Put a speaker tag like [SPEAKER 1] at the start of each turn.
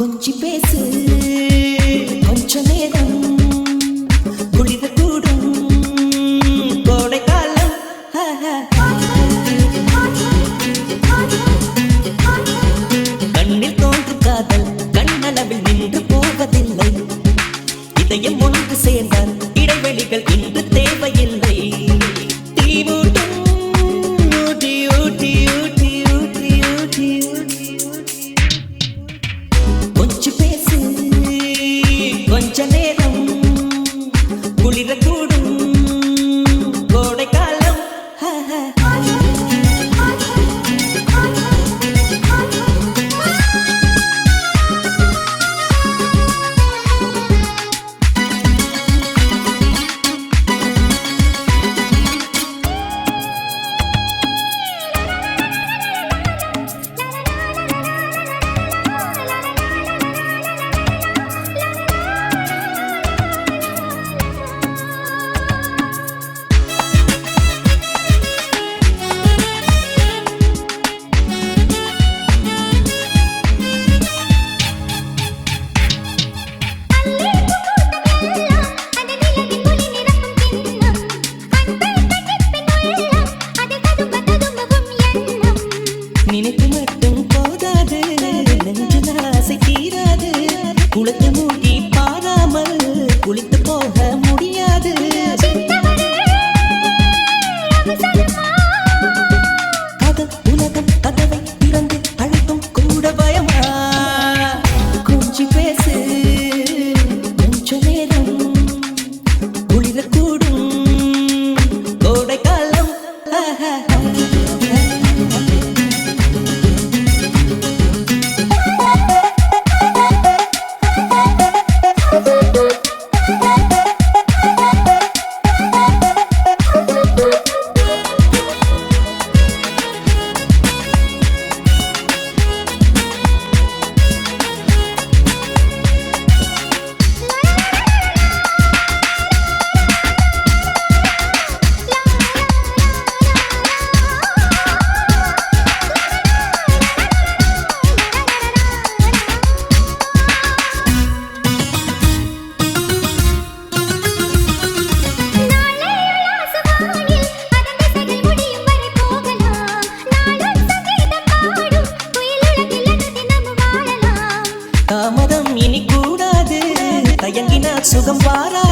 [SPEAKER 1] கொஞ்சி பேசு. கொஞ்ச நேரம் குளிர கூடும். கோடை காலம் கண்ணில் தோன்றும் காதல் கண்ணளவில் நின்று போவதில்லை. இதயம் ஒன்று சேர மோசம் பாரா